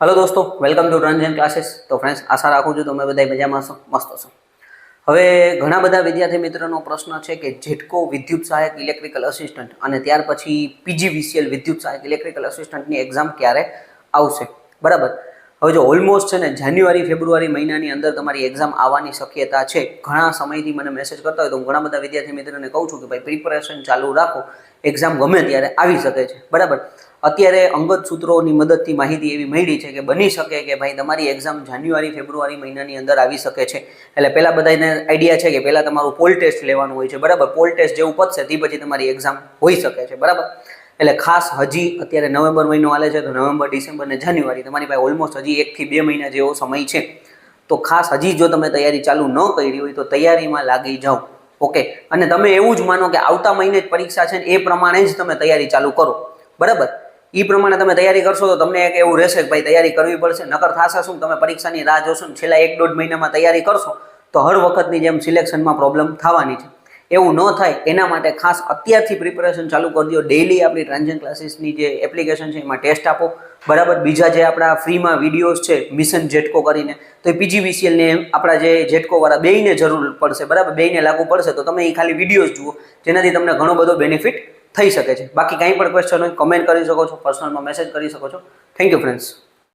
Hello દોસ્તો welcome to Ranjan classes તો friends આશા રાખું છું તમે બધા મજામાં છો મસ્ત છો હવે ઘણા બધા વિદ્યાર્થી મિત્રોનો પ્રશ્ન છે કે જેટકો વિદ્યુત સહાયક ઇલેક્ટ્રિકલ અસિસ્ટન્ટ અને ત્યાર પછી પીજીવીસીએલ વિદ્યુત સહાયક ઇલેક્ટ્રિકલ અસિસ્ટન્ટની એક્ઝામ ક્યારે આવશે? બરાબર? હવે જો ઓલમોસ્ટ છે ને જાન્યુઆરી, ફેબ્રુઆરી મહિનાની અંદર તમારી એક્ઝામ આવવાની શક્યતા છે. ઘણા સમયથી મને મેસેજ કરતા હોય તો હું ઘણા બધા વિદ્યાર્થી મિત્રોને કહું છું કે ભાઈ પ્રિપરેશન ચાલુ રાખો. એક્ઝામ ગમે ત્યારે આવી શકે છે. બરાબર? અત્યારે અંગત સૂત્રોની મદદથી માહિતી એવી મળી છે કે બની શકે કે ભાઈ તમારી એક્ઝામ જાન્યુઆરી, ફેબ્રુઆરી મહિનાની અંદર આવી શકે છે. એટલે પહેલાં બધાને આઈડિયા છે કે પહેલાં તમારું પોલ ટેસ્ટ લેવાનું હોય છે, બરાબર? પોલ ટેસ્ટ જેવું પતશે, તે પછી તમારી એક્ઝામ હોઈ શકે છે, બરાબર? એટલે ખાસ હજી અત્યારે નવેમ્બર મહિનો હાલે છે, તો નવેમ્બર, ડિસેમ્બર ને જાન્યુઆરી તમારી પાસે ઓલમોસ્ટ હજી એકથી બે મહિના જેવો સમય છે. તો ખાસ હજી જો તમે તૈયારી ચાલુ ન કરી હોય તો તૈયારીમાં લાગી જાઓ. ઓકે અને તમે એવું જ માનો કે આવતા મહિને જ પરીક્ષા છે એ પ્રમાણે જ તમે તૈયારી ચાલુ કરો. બરાબર? એ પ્રમાણે તમે તૈયારી કરશો તો તમને એક એવું રહેશે કે ભાઈ તૈયારી કરવી પડશે, નકર થશે શું? તમે પરીક્ષાની રાહ જોશો ને છેલ્લા એક દોઢ મહિનામાં તૈયારી કરશો, તો હર વખતની જેમ સિલેક્શનમાં પ્રોબ્લેમ થવાની છે. એવું ન થાય, એના માટે ખાસ અત્યારથી પ્રિપેરેશન ચાલુ કરી દો. ડેઈલી આપણી ટ્રાન્ઝન ક્લાસીસની જે એપ્લિકેશન છે, એમાં ટેસ્ટ આપો. બરાબર? બીજા જે આપણા ફ્રીમાં વિડીયોઝ છે મિશન જેટકો કરીને, તો એ પીજીવીસીએલને આપણા જે જેટકોવાળા બેયને જરૂર પડશે. બરાબર? બેયને લાગુ પડશે, તો તમે એ ખાલી વિડીયોઝ જુઓ, જેનાથી તમને ઘણો બધો બેનિફિટ થઈ શકે છે. બાકી કાંઈ પણ ક્વેશ્ચન હોય કમેન્ટ કરી શકો છો પર્સનલમાં મેસેજ કરી શકો છો. Thank you friends